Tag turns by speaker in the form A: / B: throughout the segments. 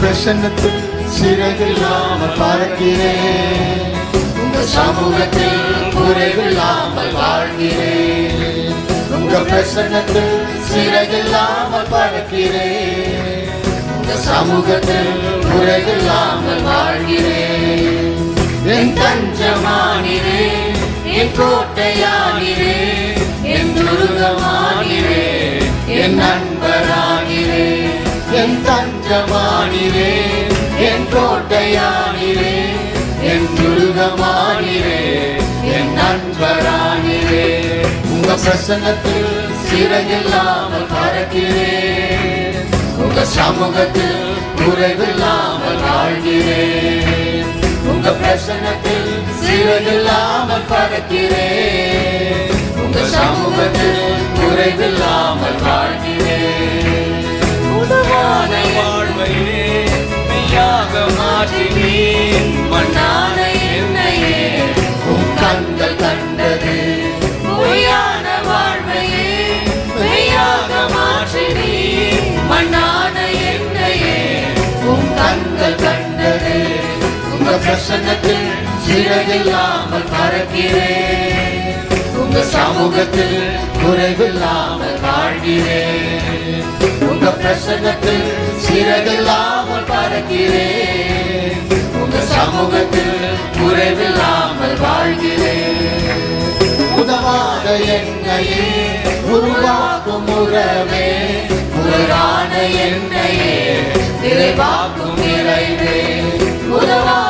A: பிரசன்னத்தில் சிறகில்லாமல் பார்க்கிறேன் உங்க சமூகத்தில் குறைவில்லாமல் வாழ்கிறேன். உங்க பிரசன்னத்தில் சிறகில்லாமல் பார்க்கிறேன் உங்க சமூகத்தில் குறைவில்லாமல் வாழ்கிறேன். என் தஞ்சமானிரே என் கோட்டையானிரே என் துருகமானிரே என் நண்பரானிரே என் தஞ்சமானிரே என் கோட்டையானிரே என் துருகமானிரே என் நண்பரானிரே உங்க பிரசன்னத்தில் சிறையில்லாமல் பறக்கிறேன் உங்க சமூகத்தில் குறைவில்லாமல் வாழ்கிறேன் உங்க பிரசன்னத்தில் சிறையில்லாமல் பறக்கிறேன் உங்க சமூகத்தில் குறைவில்லாமல் வாழ்கிறேன் பிரசன்னத்தில் சிறகில்லாமல் பறக்கிறேன். உங்க சமூகத்தில் குறைவில்லாமல் வாழ்கிறேன். உங்க பிரசன்னத்தில் சிறகில்லாமல் பறக்கிறேன். உங்க சமூகத்தில் குறைவில்லாமல் வாழ்கிறேன். உதவாத என்னையே உருவாக்கும் உறவே. உயிரான என்னையே நிறைவாக்கும் நிறைவே. உதவாத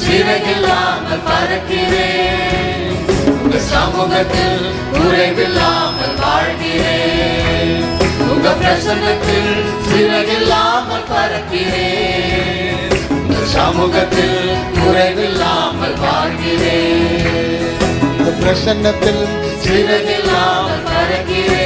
A: சிறகில்லாமல் பறக்கிறேன். உங்க சமூகத்தில் குறைவில்லாமல் வாழ்கிறேன். உங்க பிரசன்னத்தில் சிறகில்லாமல் பறக்கிறேன். உங்க சமூகத்தில் குறைவில்லாமல் வாழ்கிறேன். உங்க பிரசன்னத்தில் சிறகில்லாமல் பறக்கிறேன்.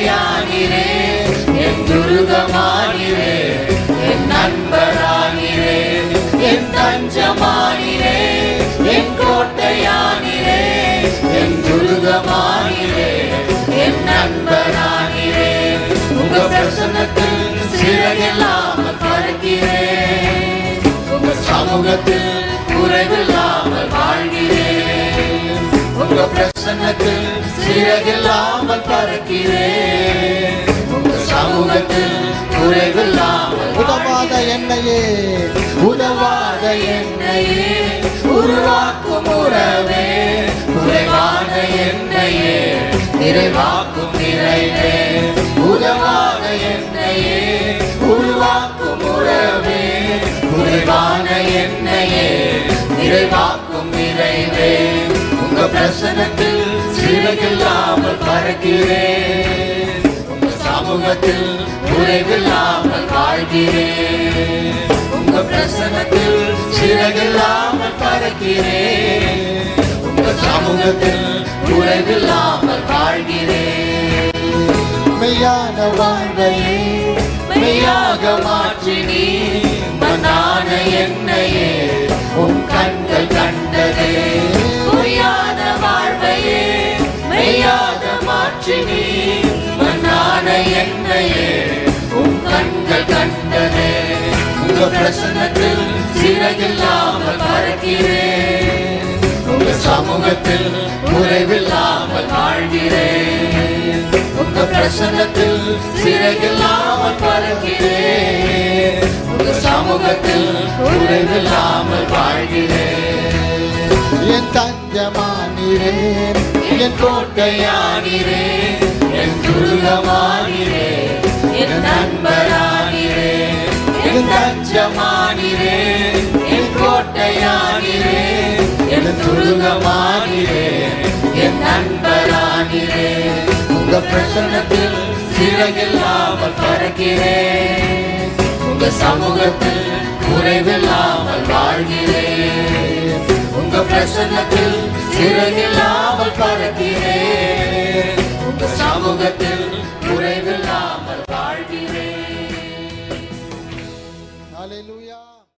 A: கோட்டையானிரே என் துருகமானிரே என் நண்பரானிரே என் தஞ்சமானிரே என் கோட்டையானிரே என் துருகமானிரே என் நண்பரானிரே. உங்க பிரசன்னத்தில் சிறகில்லாமல் பறக்கிறேன் உங்க சமூகத்தில் குறைவில்லாமல் வாழ்கிறேன் உங்க பிரசன்னத்தில் சிறகில்லாமல் பறக்கிறேன். உங்க சமூகத்தில் குறைவில்லாமல் உதவாத என்னையே. உதவாத என்னையே. உருவாக்கும் உறவே. குறைவான என்னையே. நிறைவாக்கும் நிறைவே. உதவாத என்னையே. உருவாக்கும் உறவே. குறைவான என்னையே. நிறைவாக்கும் நிறைவே. உங்க பிரசனத்தில் விலகில்லாமல் பறக்கிறேன். உங்க சமூகத்தில் குறைவில்லாமல் வாழ்கிறேன். உங்க பிரசனத்தில் சிறகில்லாமல் பறக்கிறேன். உங்க சமூகத்தில் குறைவில்லாமல் வாழ்கிறேன். மெய்யான வாழ்வையே மெய்யாக மாற்றினி. மனான என்னையே உன் கண்கள் கண்டதே. உங்க பிரசன்னத்தில் சீரகில்லாமல் பறக்கிறேன். உங்க சமூகத்தில் குறைவில்லாமல் வாழ்கிறேன். உங்க பிரசன்னத்தில் சீரகில்லாமல் பறக்கிறேன். உங்க சமூகத்தில் குறைவில்லாமல் வாழ்கிறேன். என் தஞ்சமானிரேன் என் கோட்டையானிரேன் என் துருகமானிரேன் என் நண்பரானிரே என் தஞ்சமானிரே என் கோட்டையானிரே என் துருகமானிரே என் நண்பரானிரே. உங்க பிரசன்னத்தில் சிறகில்லாமல் பறக்கிறேன் உங்க சமூகத்தில் குறைவில்லாமல் வாழ்கிறேன் உங்க பிரசன்னத்தில் சிறகில்லாமல்